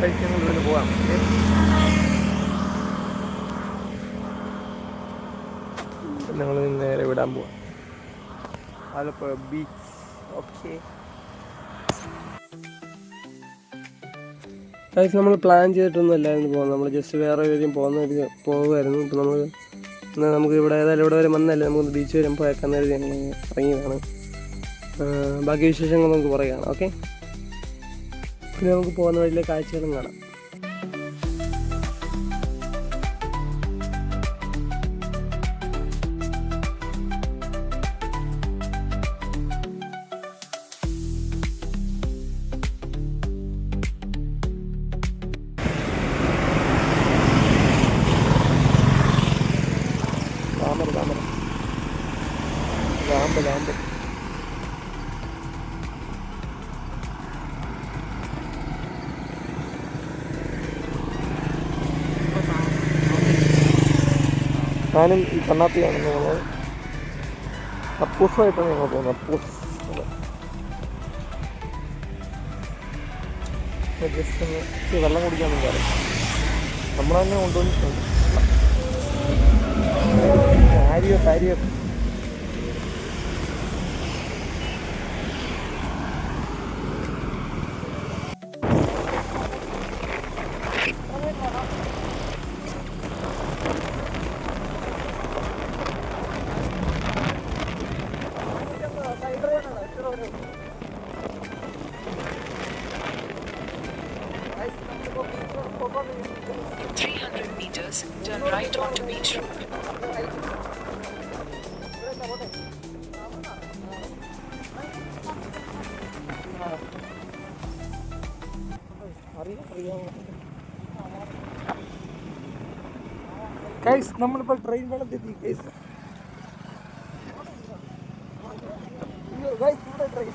കഴിച്ച് പോകാം ഞങ്ങൾ നേരെ വിടാൻ പോവാം. Alappuzha beach okay. അതായത് നമ്മൾ പ്ലാൻ ചെയ്തിട്ടൊന്നും അല്ലായിരുന്നു പോകുന്നത് നമ്മൾ ജസ്റ്റ് വേറെ എവിടെയും പോകുന്ന പോകുമായിരുന്നു ഇപ്പം നമ്മൾ എന്നാൽ നമുക്ക് ഇവിടെ ഏതായാലും ഇവിടെ വരെ വന്നല്ലേ? നമുക്ക് ബീച്ച് വരുമ്പോൾ പോയേക്കാൻ കരുതി ഞങ്ങൾ ഇറങ്ങിയതാണ്. ബാക്കി വിശേഷങ്ങൾ നമുക്ക് പറയാം. ഓക്കെ? പിന്നെ നമുക്ക് പോകുന്ന വഴിയിലെ കാഴ്ചകളും കാണാം. ഞാനും ഈ കണ്ണാത്തിയാണെന്ന് ഞങ്ങൾ അപ്പൂസുമായിട്ടാണ് ഞങ്ങൾ പോകുന്നത് അപ്പൂസ് ജസ്റ്റ് ഒന്ന് വെള്ളം കുടിക്കാൻ വേണ്ടി അറിയാം നമ്മൾ തന്നെ കൊണ്ടുവന്നിട്ടുണ്ട്. കാര്യോ കാര്യോ. ഗൈസ് നമ്മളിപ്പോൾ ട്രെയിൻ വെള്ളത്തെത്തി ഇവിടെ ട്രെയിൻ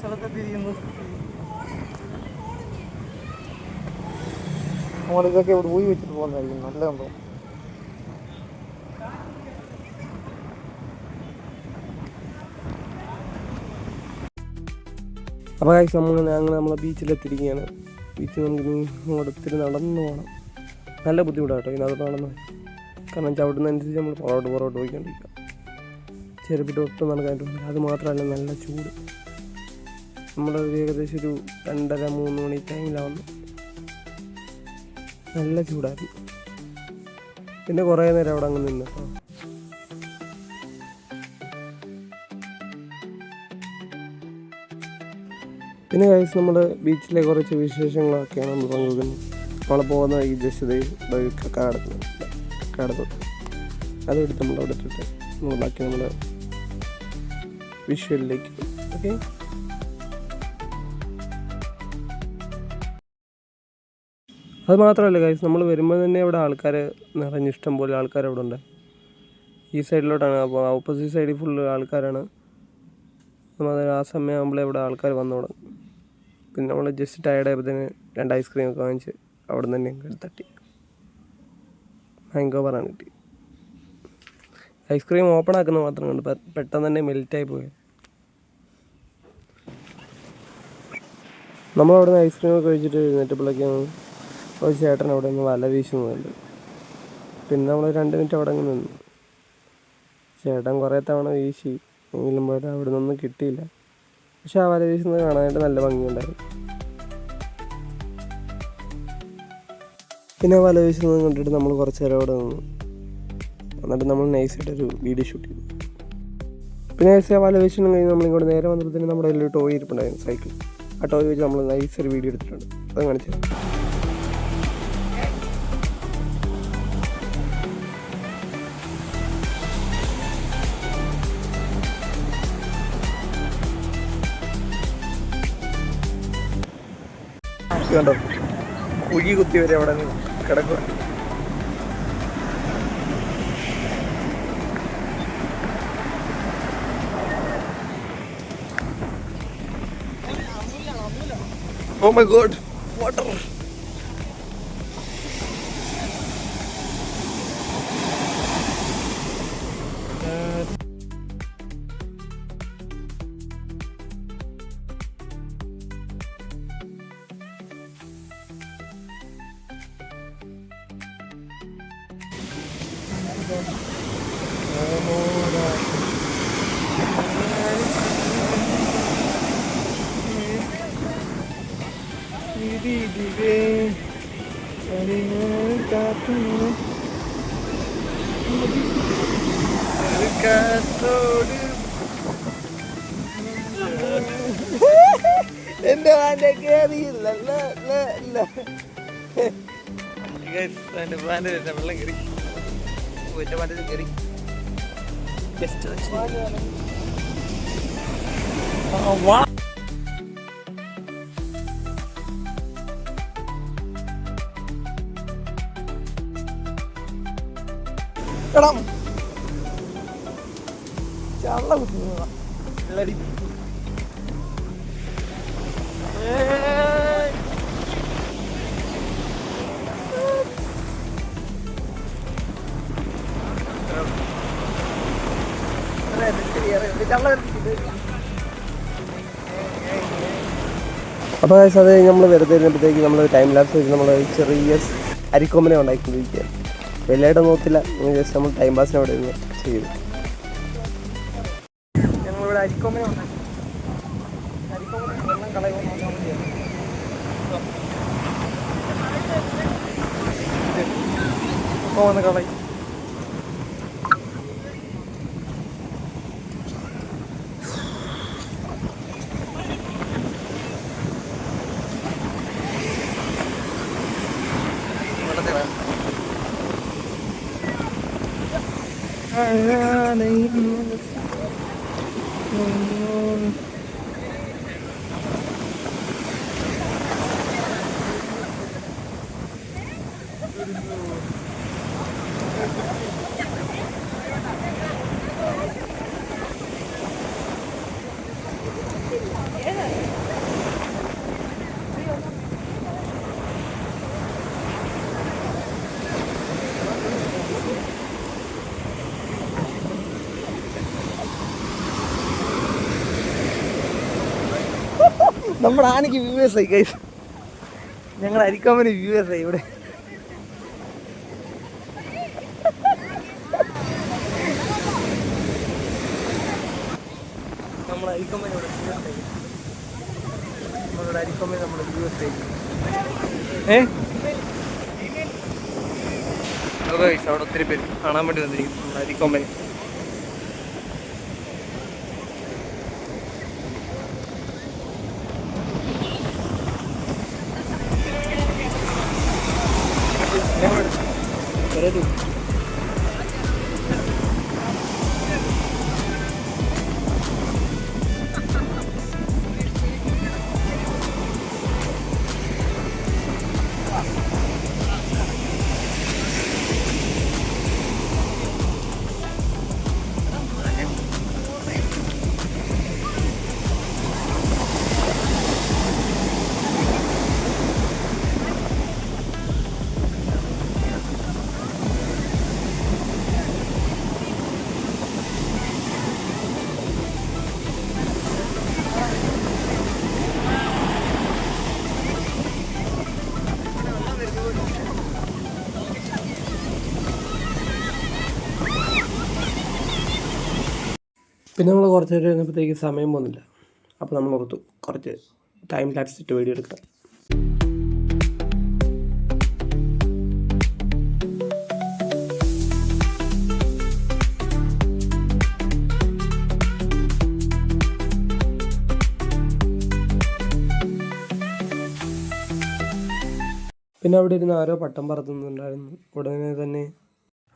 സ്ഥലത്തെത്തിയിരിക്കുന്നു നമ്മളിതൊക്കെ ഇവിടെ ഊയി വെച്ചിട്ട് പോകുന്നതായിരിക്കും. നല്ലതെന്ന് അപ്പോൾ കാഴ്ച നമ്മൾ ഞങ്ങൾ നമ്മളെ ബീച്ചിലെത്തിയിരിക്കുകയാണ് ബീച്ചിൽ നമുക്ക് ഒത്തിരി നടന്നു പോകണം നല്ല ബുദ്ധിമുട്ടാണ് കേട്ടോ ഇതിനകത്ത് നടന്ന്. കാരണം ചവിട്ടുന്നതനുസരിച്ച് നമ്മൾ പുറകോട്ട് പുറകോട്ട് പോയിക്കൊണ്ടിരിക്കുക ചെറുപ്പിട്ട് ഒട്ടും നടക്കാനായിട്ട് അത് മാത്രമല്ല നല്ല ചൂട്. നമ്മുടെ ഒരു ഏകദേശം ഒരു രണ്ടര മൂന്ന് മണി ടൈമിലാണ് നല്ല ചൂടായിരുന്നു. പിന്നെ കുറേ നേരം അവിടെ അങ്ങ് നിന്ന് പിന്നെ ഗൈസ് നമ്മൾ ബീച്ചിലെ കുറച്ച് വിശേഷങ്ങളൊക്കെയാണ് നമ്മൾ പങ്കുവെക്കുന്നത് നമ്മൾ പോകുന്ന ഈ ജസ്റ്റ് കക്കാടത്ത് കക്കാടത്തോട്ട് അതെടുത്ത് നമ്മൾ അവിടെ ഇട്ടിട്ട് നമ്മൾ ബാക്കി നമ്മൾ വിഷ്വലിലേക്ക് ഓക്കെ അത് മാത്രമല്ല ഗൈസ് നമ്മൾ വരുമ്പോൾ തന്നെ ഇവിടെ ആൾക്കാർ നിറഞ്ഞിഷ്ടം പോലെ ആൾക്കാർ അവിടെ ഉണ്ട്. ഈ സൈഡിലോട്ടാണ് അപ്പോൾ ഓപ്പോസിറ്റ് സൈഡിൽ ഫുള്ള് ആൾക്കാരാണ്. നമ്മൾ ആ സമയമാകുമ്പോൾ ഇവിടെ ആൾക്കാർ വന്നു തുടങ്ങും പിന്നെ നമ്മൾ ജസ്റ്റ് ടയർഡ് ആയപ്പോഴത്തേന് രണ്ട് ഐസ്ക്രീം ഒക്കെ വാങ്ങിച്ച് അവിടെ നിന്ന് തന്നെ തട്ടി. മാംഗോ പറയാൻ കിട്ടി ഐസ്ക്രീം ഓപ്പൺ ആക്കുന്ന മാത്രം കണ്ട്. പെട്ടെന്ന് തന്നെ മെൽറ്റായി പോയി. നമ്മളവിടെ നിന്ന് ഐസ്ക്രീം ഒക്കെ കഴിച്ചിട്ട് എഴുന്നേറ്റപ്പോഴേക്കാണ് ഒരു ചേട്ടൻ അവിടെ നിന്ന് വല വീശുന്നുണ്ട് പിന്നെ നമ്മൾ രണ്ട് മിനിറ്റ് അവിടെ അങ്ങ് നിന്നു. ചേട്ടൻ കുറേ തവണ വീശി. എങ്കിലും പോയിട്ട് അവിടെ നിന്നൊന്നും കിട്ടിയില്ല. പക്ഷെ ആ വല വീശുന്നത് കാണാനായിട്ട് നല്ല ഭംഗിയുണ്ടായിരുന്നു പിന്നെ വല വീശുന്നത് കണ്ടിട്ട് നമ്മൾ കുറച്ച് നേരം അവിടെ നിന്നു. എന്നിട്ട് നമ്മൾ നൈസായിട്ടൊരു വീഡിയോ ഷൂട്ട് ചെയ്തു. പിന്നെ നൈസ് ആ വല വീശുന്നത് കഴിഞ്ഞ് നമ്മളിങ്ങോട്ട് നേരെ വന്നപ്പോഴത്തേനും നമ്മുടെ ഒരു ടോയ് ഇരിപ്പുണ്ടായിരുന്നു സൈക്കിൾ. ആ ടോയ് വെച്ച് നമ്മൾ നൈസ് ഒരു വീഡിയോ എടുത്തിട്ടുണ്ട്. അത് കാണിച്ചു കണ്ടോ കുഴി കുത്തി വരെ അവിടെ കിടക്കുക Oh my god, water. എന്റെ വാന്റെ കേറിയില്ല എന്റെ വാന്റെ വെള്ളം കയറി. എന്റെ വാന്റെ കയറി ജസ്റ്റ് എടാ. ചള്ള കുത്തുന്നതാ അപ്പോൾ അത് നമ്മൾ വെറുതെ ഇരുന്നപ്പോഴത്തേക്ക് നമ്മൾ ടൈം ലാപ്സ് വെച്ച് നമ്മൾ ചെറിയ അരിക്കൊമ്പനെ ഉണ്ടാക്കിക്കൊണ്ടിരിക്കുക വലിയായിട്ട് നോക്കില്ല ജസ്റ്റ് നമ്മൾ ടൈം പാസിന് അവിടെ ഇരുന്ന് ചെയ്തു ഞങ്ങളിവിടെ അരിക്കൊമ്പനെ ഉണ്ടാക്കി അരിക്കൊമ്പനെ വെള്ളം കളയുമ്പോൾ ഇപ്പോൾ വന്ന് കളയും Amen. നമ്മുടെ ആനയ്ക്ക് വ്യൂവേഴ്സ് ആയി കൈസ് ഞങ്ങൾ അരിക്കാമന് വ്യൂവേഴ്സ് ആയി ഇവിടെ. നമ്മൾ guys, അവിടെ ഒത്തിരി പേര് കാണാൻ വേണ്ടി വന്നിരിക്കും നമ്മുടെ അരിക്കൊമ്പൻ വരൂ പിന്നെ നമ്മൾ കുറച്ച് നേരം ഇരുന്നപ്പോഴത്തേക്ക് സമയം പോകുന്നില്ല അപ്പോൾ നമ്മൾ ഓർത്തു കുറച്ച് ടൈം ലാപ്സ് ഇട്ട് വീഡിയോ എടുക്കാം. പിന്നെ അവിടെ ഇരുന്ന് ആരോ പട്ടം പറത്തുന്നുണ്ടായിരുന്നു. ഉടനെ തന്നെ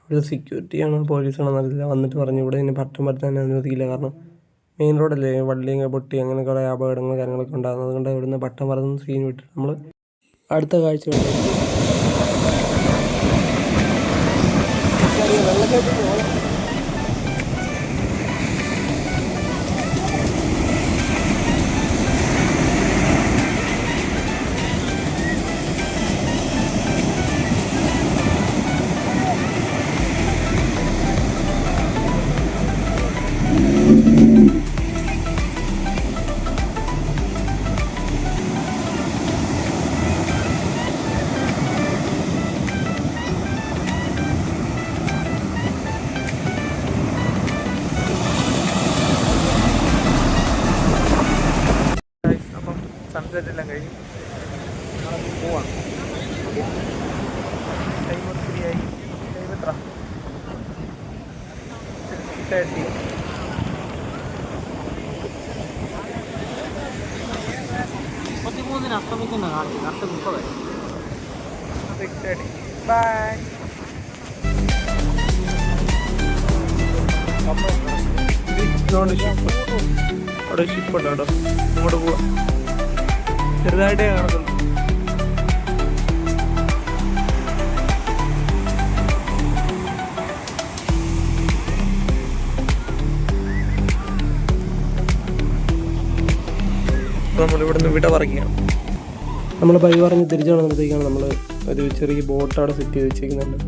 ഇവിടെ സെക്യൂരിറ്റിയാണോ പോലീസാണോ എന്നറിയില്ല. വന്നിട്ട് പറഞ്ഞു ഇവിടെ ഇനി പട്ടം പറ്റാൻ അനുവദിക്കില്ല. കാരണം മെയിൻ റോഡല്ലേ വള്ളിയും പൊട്ടി അങ്ങനെ കുറേ അപകടങ്ങൾ കാര്യങ്ങളൊക്കെ ഉണ്ടാകുന്നത്. അതുകൊണ്ട് ഇവിടുന്ന് പട്ടം പറത്തുന്ന സീൻ വിട്ട് നമ്മൾ അടുത്ത കാഴ്ച വെള്ളക്കെട്ട് സിക്സ് തേർട്ടി. മുപ്പത്തിമൂന്നിന് അസ്തമിക്കുന്ന കാണിക്കും. കറക്റ്റ് മുപ്പത്. സിക്സ് തേർട്ടി ബൈ ഷിപ്പ് അവിടെ ഷിപ്പ് ഉണ്ട് കേട്ടോ. അങ്ങോട്ട് പോവാം. ചെറുതായിട്ടേ കാണുന്നുള്ളൂ നമ്മൾ ഇവിടുന്ന് വിട പറയുകയാണ്. നമ്മൾ ബൈ പറഞ്ഞ് തിരിച്ചു വന്നപ്പോഴത്തേക്കാണ് നമ്മൾ ഒരു ചെറിയ ബോട്ട് അവിടെ സെറ്റ് ചെയ്ത് വെച്ചേക്കുന്നുണ്ട്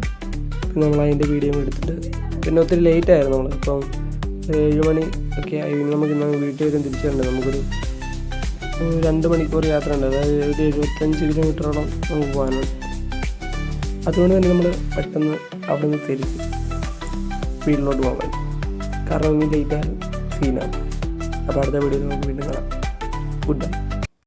പിന്നെ നമ്മൾ അതിന്റെ വീഡിയോ എടുത്തിട്ട് പിന്നെ ഒത്തിരി ലേറ്റ് ആയിരുന്നു നമ്മൾ ഇപ്പം ഏഴ് മണി ഒക്കെ ആയി. നമുക്ക് ഇന്ന് വീട്ടിൽ വരും തിരിച്ചു വരണ്ടേ നമുക്കൊരു രണ്ട് മണിക്കൂർ യാത്ര ഉണ്ട്. അതായത് ഒരു എഴുപത്തഞ്ച് കിലോമീറ്ററോളം നമുക്ക് പോകാനുണ്ട്. അതുകൊണ്ട് തന്നെ നമ്മൾ പെട്ടെന്ന് അവിടെ നിന്ന് തിരിച്ച് വീട്ടിലോട്ട് പോകാൻ കാരണം ഇനി ലേറ്റ് ആയാലും സീനാണ് അപ്പോൾ അടുത്ത വീഡിയോയിൽ നമുക്ക് വീണ്ടും കാണാം. Good bye